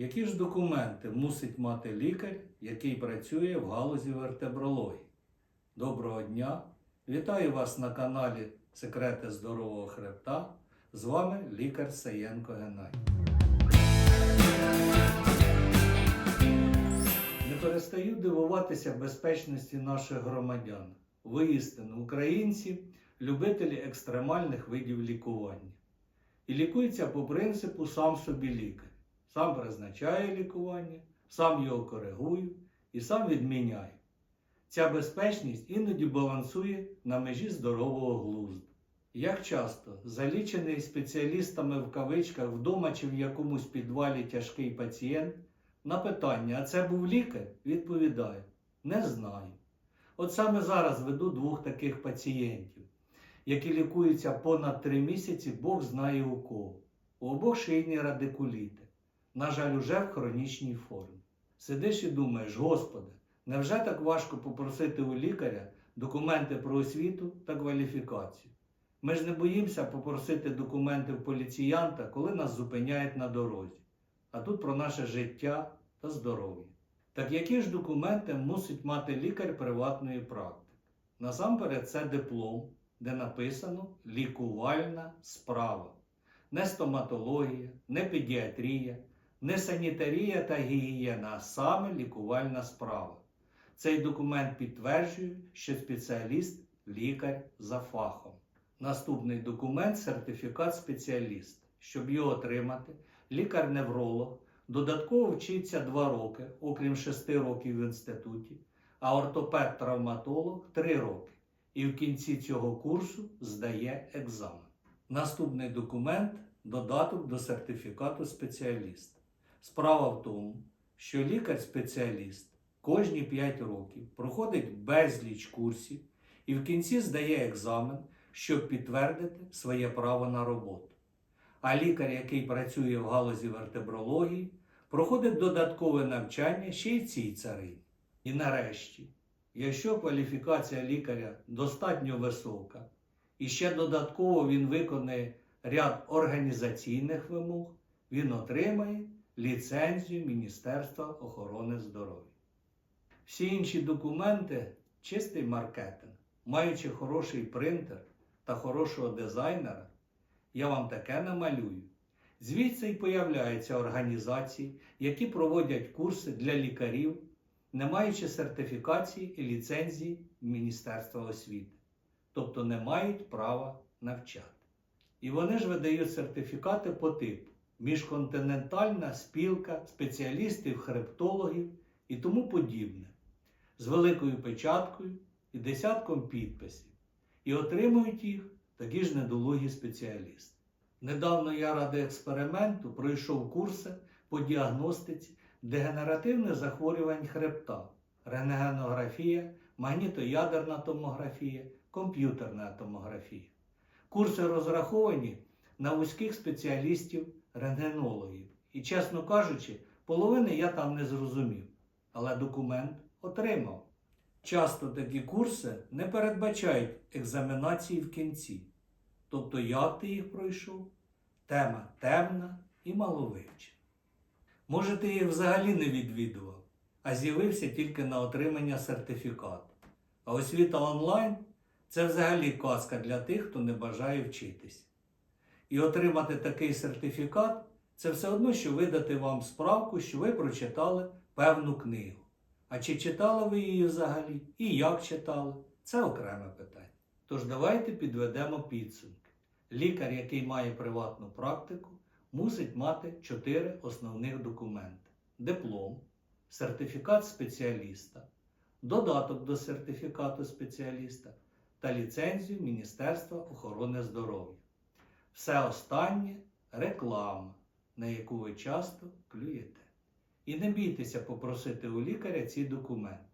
Які ж документи мусить мати лікар, який працює в галузі вертебрології? Доброго дня! Вітаю вас на каналі Секрети здорового хребта. З вами лікар Саєнко Геннадій. Не перестаю дивуватися безпечності наших громадян. Воістину, українці любителі екстремальних видів лікування. І лікуються по принципу сам собі лікар. Сам призначає лікування, сам його коригує і сам відміняє. Ця безпечність іноді балансує на межі здорового глузду. Як часто залічений спеціалістами в кавичках вдома чи в якомусь підвалі тяжкий пацієнт на питання, а це був лікар, відповідає: Не знаю. От саме зараз веду двох таких пацієнтів, які лікуються понад три місяці, Бог знає у кого. У обох шийні радикуліти. На жаль, уже в хронічній формі. Сидиш і думаєш, Господи, невже так важко попросити у лікаря документи про освіту та кваліфікацію? Ми ж не боїмося попросити документи в поліціянта, коли нас зупиняють на дорозі. А тут про наше життя та здоров'я. Так які ж документи мусить мати лікар приватної практики? Насамперед, це диплом, де написано лікувальна справа. Не стоматологія, не педіатрія, не санітарія та гігієна, а саме лікувальна справа. Цей документ підтверджує, що спеціаліст лікар за фахом. Наступний документ сертифікат спеціаліста. Щоб його отримати, лікар-невролог додатково вчиться 2 роки, окрім 6 років в інституті, а ортопед-травматолог 3 роки. І в кінці цього курсу здає екзамен. Наступний документ додаток до сертифікату спеціаліста. Справа в тому, що лікар-спеціаліст кожні 5 років проходить безліч курсів і в кінці здає екзамен, щоб підтвердити своє право на роботу. А лікар, який працює в галузі вертебрології, проходить додаткове навчання ще й в цій царині. І нарешті, якщо кваліфікація лікаря достатньо висока, і ще додатково він виконає ряд організаційних вимог, він отримає ліцензію Міністерства охорони здоров'я. Всі інші документи чистий маркетинг. Маючи хороший принтер та хорошого дизайнера, я вам таке намалюю. Звідси й появляються організації, які проводять курси для лікарів, не маючи сертифікації і ліцензії Міністерства освіти, тобто не мають права навчати. І вони ж видають сертифікати по типу міжконтинентальна спілка спеціалістів, хребтологів і тому подібне, з великою печаткою і десятком підписів. І отримують їх такі ж недолугі спеціалісти. Недавно я ради експерименту пройшов курси по діагностиці дегенеративних захворювань хребта, рентгенографія, магнітоядерна томографія, комп'ютерна томографія. Курси розраховані на вузьких спеціалістів рентгенологів. І, чесно кажучи, половини я там не зрозумів, але документ отримав. Часто такі курси не передбачають екзаменації в кінці. Тобто, як ти їх пройшов? Тема темна і маловивчена. Може, ти їх взагалі не відвідував, а з'явився тільки на отримання сертифікату. А освіта онлайн це взагалі казка для тих, хто не бажає вчитись. І отримати такий сертифікат це все одно, що видати вам справку, що ви прочитали певну книгу. А чи читали ви її взагалі і як читали, це окреме питання. Тож давайте підведемо підсумки. Лікар, який має приватну практику, мусить мати чотири основних документи: диплом, сертифікат спеціаліста, додаток до сертифікату спеціаліста та ліцензію Міністерства охорони здоров'я. Все останнє реклама, на яку ви часто клюєте. І не бійтеся попросити у лікаря ці документи.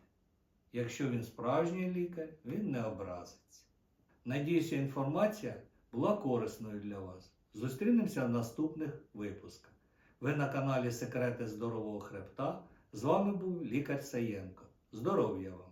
Якщо він справжній лікар, він не образиться. Надіюся, інформація була корисною для вас. Зустрінемося в наступних випусках. Ви на каналі Секрети здорового хребта. З вами був лікар Саєнко. Здоров'я вам!